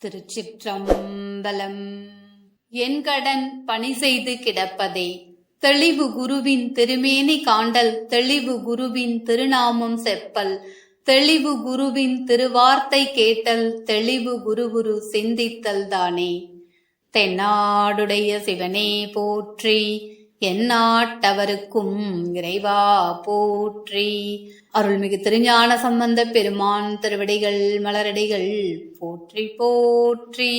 திருச்சிற்றம்பலம். என் கடன் பணி செய்து கிடப்பதே. தெளிவு குருவின் திருமேனி காண்டல் தெளிவு குருவின் திருநாமம் செப்பல். தெளிவு குருவின் திருவார்த்தை கேட்டல் தெளிவு குருகுரு சிந்தித்தல் தானே. தென்னாடுடைய சிவனே போற்றி எந்நாட்டவருக்கும் இறைவா போற்றி. அருள்மிகு திருஞான சம்பந்த பெருமான் திருவடிகள் மலரடிகள் போற்றி போற்றி.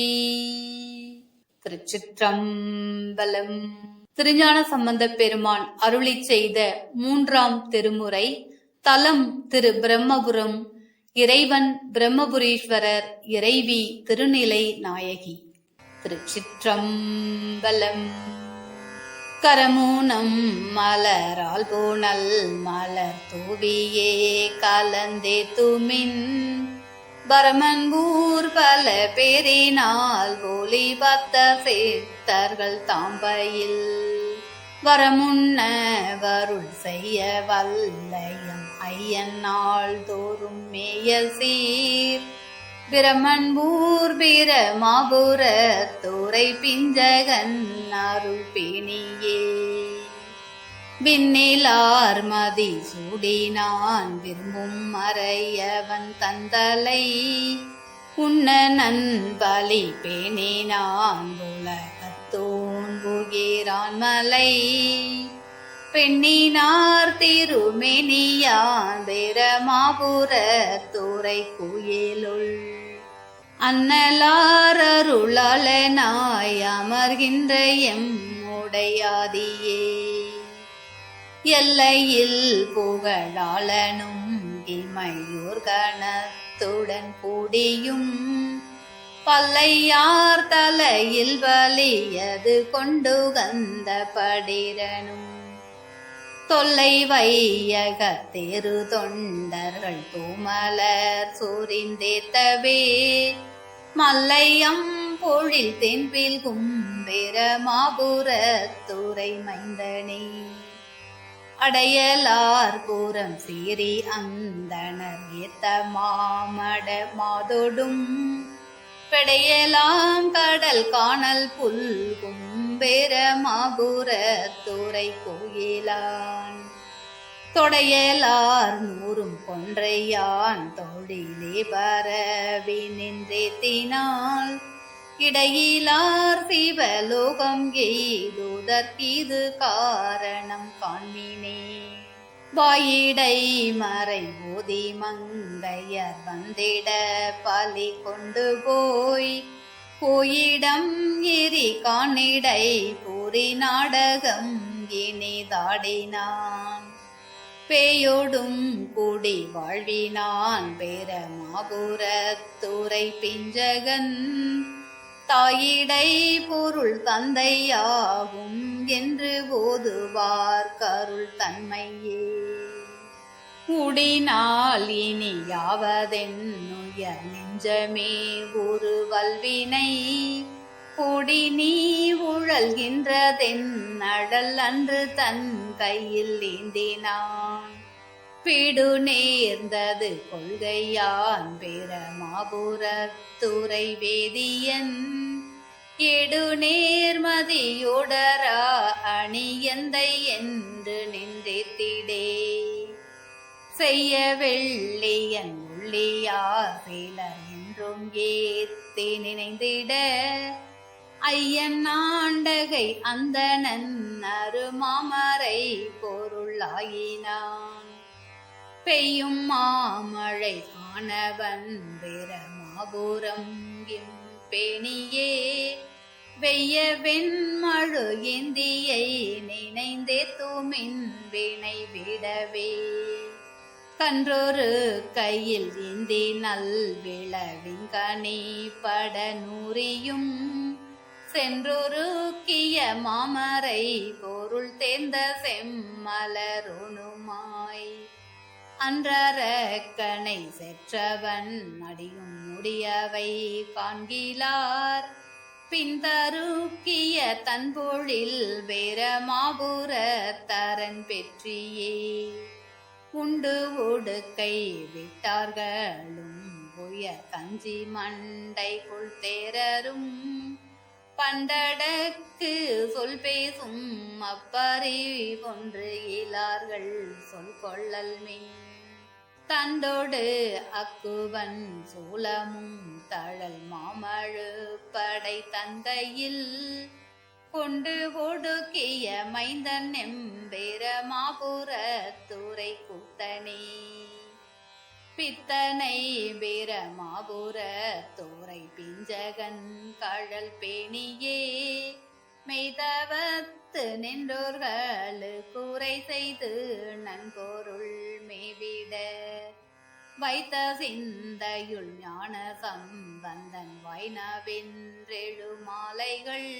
திருச்சிற்றம்பலம். திருஞான சம்பந்த பெருமான் அருளி செய்த மூன்றாம் திருமுறை தலம் திரு பிரம்மபுரம் இறைவன் பிரம்மபுரீஸ்வரர் இறைவி திருநிலை நாயகி. திருச்சிற்றம்பலம். கரமூனம் மலரால் பூணல் மலர் தூவியே கலந்தே துமின். பரமன்பூர் பல பேரினால் போலி பத்த சேர்த்தர்கள் தாம்பையில். வரமுன்ன வருள் செய்ய வல்லையம் ஐயன் நாள் தோறும் மேய சீர். பிரமன்பூர் பிரமாபுர தோரை பிஞ்சகன் அருள் பேணியே. விண்ணிலார் மதி சூடினான் விரும்பும் மறையவன் தந்தலை உன்ன நண்பலி பேணினான் உலகத்தோன் புகிறான் மலை. பெண்ணினார் திருமெனியான் பிரமாபுர குயிலுள் அன்னலாரருளாளனாய் அமர்கின்ற எம் உடையாதியே எல்லையில் புகழாளனும் இமையூர் கணத்துடன் கூடியும். பல்லையார் தலையில் வலியது கொண்டு கந்த படிரனும். தொல்லை வையக தெரு தொண்டர்கள் தூமலர் சூரிந்தேத்தவே மல்லையம் பொழில் தென்பில் கும்பிர மாபுரத்துறை மைந்தனே. அடையலார் கூறம் சீரி அந்தனர் ஏத்த மாமட மாதொடும். பெடையலாம் கடல் காணல் புல்கும் பெரமாபுர துறை கோயிலான். தொடையலார் நூறும் கொன்றையான் தொழிலே பரவி நின்றேத்தினால் இடையிலார் சிவலோகம் எய்துதற்கிது காரணம் காண்மினே வாயிடை மறை ஓதி மங்கையர் வந்திட பலி கொண்டு போய். போயிடம் எரி காணிடை பொறி நாடகம் இனிதாடினான் பேயோடும் கூடி வாழ்வினான் பேரமாபுரத்துறை பிஞ்சகன். தாயிடை பொருள் தந்தையாகும் என்று போதுவார் கருள் தன்மையே. உடினால் இனி யாவதென்னுயர் நெஞ்சமே ஒரு வல்வினை. கூடி நீ உழல்கின்றதென் அடல் அன்று தன் கையில் ஏந்தினான். பிடு நேர்ந்தது கொள்கையான் பெறமாபுரத்துறை வேதியன் எடு நேர்மதியுடரா அணியந்தை என்று நின்றேத்திடே. செய்ய வெள்ளியன் உள்ளியார் சிலர் என்றும் ஏத்தி நினைந்திட. ஐயன் ஆண்டகை அந்தணன் அருமாமரை பொருளாயினான். பெய்யும் மாமழை ஆனவன் பிரமாபுரம் பெணியே வெய்ய வெண்மழு ஏந்தியை நினைந்தே தூமின் வினை விடவே. கன்றொரு கையில் ஏந்தி நல் விளவிங்கனி பட நூறியும். சென்றொரு கிய மாமரை பொருள் தேர்ந்த செம்மலருணுமாய் அன்றரக்கனை செற்றவன் அடியும் முடியவை காண்கிலார். பின்தருக்கிய தன்பொழில் வேற மாபுர தரன் பெற்றியே. உண்டு உடுக்கை விட்டார்களும் உயர் கஞ்சி மண்டைக்குள் தேரரும் பண்டடக்கு சொல் பேசும் அப்பறி ஒன்று இலார்கள் சொல் கொள்ளல் மின். தண்டோடு அக்குவன் சூலமும் தழல் மாமழு படை தந்தையில் கொண்டு ஒடுக்கிய மைந்தன் எம்பேர மாபுர கூத்தனே. பித்தனை வீர மாபுர தோரை பிஞ்சகன் கழல் பேணியே. மெய்தவத்து நின்றோர்கள் கூரை செய்து நன்பொருள் மேவிட. வைத்த சிந்தையுள் ஞான சம்பந்தன் வைணவென்றெழு மாலைகள்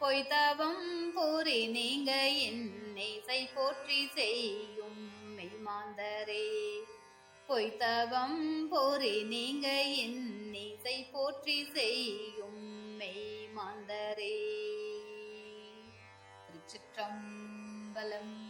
பொய்தவம் போரி நீங்க என்னை போற்றி செய்யும் மெய்மாந்தரே. பொய்தவம் போரி நீங்க என்னிசை போற்றி செய்யும் மெய்மாந்தரே. திருச்சிற்றம்பலம்